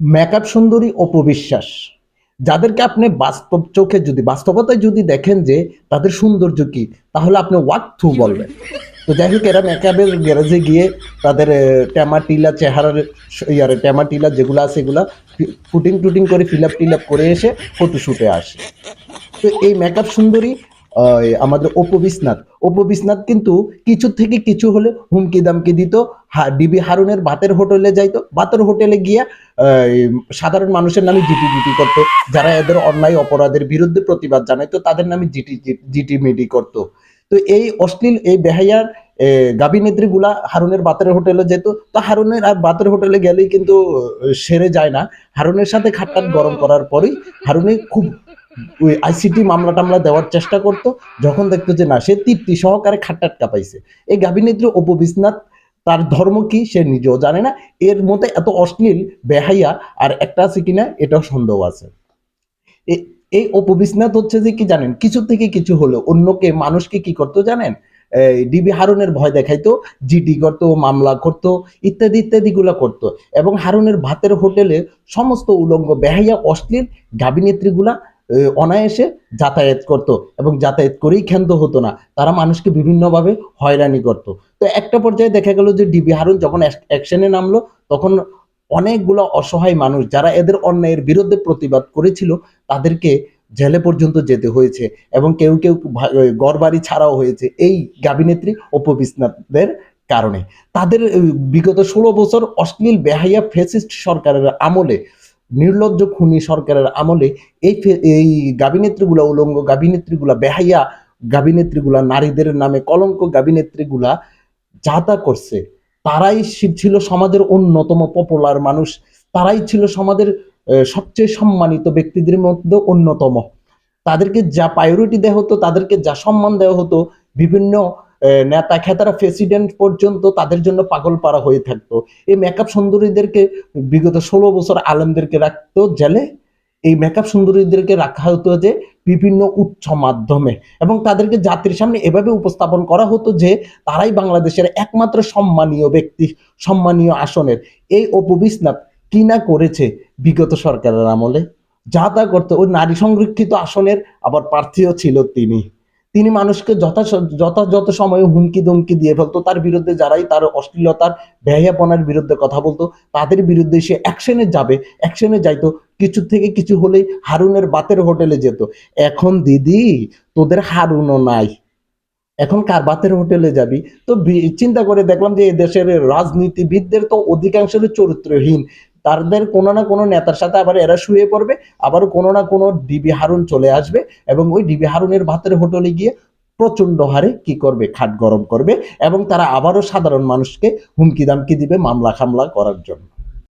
Makeup সুন্দরী অপবিশ্বাস যাদেরকে আপনি বাস্তব চোখে যদি বাস্তবতায় যদি দেখেন যে তাদের সৌন্দর্য কি তাহলে আপনি ওয়াক থ্রু বলবেন। তো যাই হোক এরা মেকআপের গ্যারেজে গিয়ে তাদের আহ, টেমাটিলা চেহারার ইয়ারে টেমাটিলা যেগুলো আছে এগুলা ফুটিং টুটিং করে ফিল আপ টিল আপ করে এসে ফটোশুটে আসে। তো এই মেকআপ সুন্দরী আমাদের অপু বিশ্বনাথ। অপু বিশ্বনাথ কিন্তু কিছু থেকে কিছু হলে হুমকি দামকি দিত। ডিবি হারুনের বাতের হোটেলে যাইতো। বাতের হোটেলে গিয়া সাধারণ মানুষের নামে জিটি জিটি করতো। যারা এদের অন্যায় অপরাধের বিরুদ্ধে প্রতিবাদ জানাইতো, তাদের নামে জিটি জিটি মিটি করতো। তো এই অশ্লীল, এই বেহাইয়ার গাবি নেত্রীগুলা হারুনের বাতের হোটেলে যেত। তো হারুনের আর বাতের হোটেলে গেলেই কিন্তু সেরে যায় না। হারুনের সাথে খাট্টাট গরম করার পরেই হারুনে খুব ওই আইসিটি মামলা টামলা দেওয়ার চেষ্টা করতো, যখন দেখতো যে না, সে তৃপ্তি সহকারে খাট্টাট কাপাইছে এই গাবিনেত্রী অপু তার ধর্ম কি সে নিজেও জানে না। এর মধ্যে এত অশ্লীল বেহাইয়া আর একটা আছে কিনা এটাও সন্দেহ আছে। এই অপু হচ্ছে যে কি জানেন, কিছু থেকে কিছু হলো, অন্যকে, মানুষকে কি করতো জানেন? ডিবি হারুনের ভয় দেখাইতো, জিডি করতো, মামলা করতো, ইত্যাদি ইত্যাদি গুলা করতো। এবং হারুনের ভাতের হোটেলে সমস্ত উলঙ্গ বেহাইয়া অশ্লীল গাবিনেত্রীগুলা অনায়াসে যাতায়াত করত এবং যাতায়াত করেই ক্ষান্ত হতো না। তারা মানুষকে বিভিন্নভাবে হয়রানি করত। তো একটা পর্যায়ে দেখা গেল যে ডিবি হারুন যখন অ্যাকশনে নামলো, তখন অনেকগুলো অসহায় মানুষ যারা এদের অন্যায়ের বিরুদ্ধে প্রতিবাদ করেছিল, তাদেরকে জেলে পর্যন্ত যেতে হয়েছে এবং কেউ কেউ ওই ঘরবাড়ি ছাড়াও হয়েছে। এই গাবিনেত্রী অপবিশ্বনাথদের কারণে। তাদের বিগত ষোলো বছর অশ্লীল বেহাইয়া ফেসিস্ট সরকারের আমলে নির্লজ্জ খুনি সরকারের আমলে এই এই গাবিনেত্রীগুলা উলঙ্গ গাবিনেত্রীগুলা বেহাইয়া গাবিনেত্রীগুলা নারীদের নামে কলঙ্ক গাবিনেত্রীগুলা যা তা করছে, তারাই ছিল সমাজের অন্যতম পপুলার মানুষ, তারাই ছিল সমাজের সবচেয়ে সম্মানিত ব্যক্তিদের মধ্যে অন্যতম। তাদেরকে যা প্রায়োরিটি দেওয়া হতো, তাদেরকে যা সম্মান দেওয়া হতো, বিভিন্ন নেতা খেতারা প্রেসিডেন্ট পর্যন্ত তাদের জন্য পাগল পাড়া হয়ে থাকতো। এই মেকআপ সুন্দরীদেরকে বিগত ষোলো বছর আলেমদেরকে রাখতো জেলে। এই মেকআপ সুন্দরীদেরকে রাখা হতো যে বিভিন্ন উচ্চ মাধ্যমে এবং তাদেরকে জাতির সামনে এভাবে উপস্থাপন করা হতো যে তারাই বাংলাদেশের একমাত্র সম্মানীয় ব্যক্তি, সম্মানীয় আসনের। এই অপবিশ্বনাথ কি না করেছে বিগত সরকারের আমলে? যা তা করতো। ওই নারী সংরক্ষিত আসনের আবার প্রার্থীও ছিল তিনি। তিনি মানুষকে যথা যথাযথ সময়ে হুমকি দমকি দিয়ে ফেলতো, তার বিরুদ্ধে যারাই তার অশ্লীলতার ব্যয়াপনার বিরুদ্ধে কথা বলতো, তাদের বিরুদ্ধে সে অ্যাকশনে যাবে, অ্যাকশনে যাইতো, কিছু থেকে কিছু হলেই হারুনের বাতের হোটেলে যেত। এখন দিদি, তোদের হারুনও নাই। এখন কার বাতের হোটেলে যাবি? তো চিন্তা করে দেখলাম যে দেশের রাজনীতিবিদদের তো অধিকাংশের চরিত্রহীন। তাদের কোনো না কোনো নেতার সাথে আবার এরা শুয়ে পড়বে, আবার কোনো না কোনো ডিবি হারুন চলে আসবে এবং ওই ডিবি হারুনের ভাতের হোটেলে গিয়ে প্রচণ্ড হারে কি করবে? খাট গরম করবে এবং তারা আবারও সাধারণ মানুষকে হুমকি দামকি দিবে মামলা খামলা করার জন্য।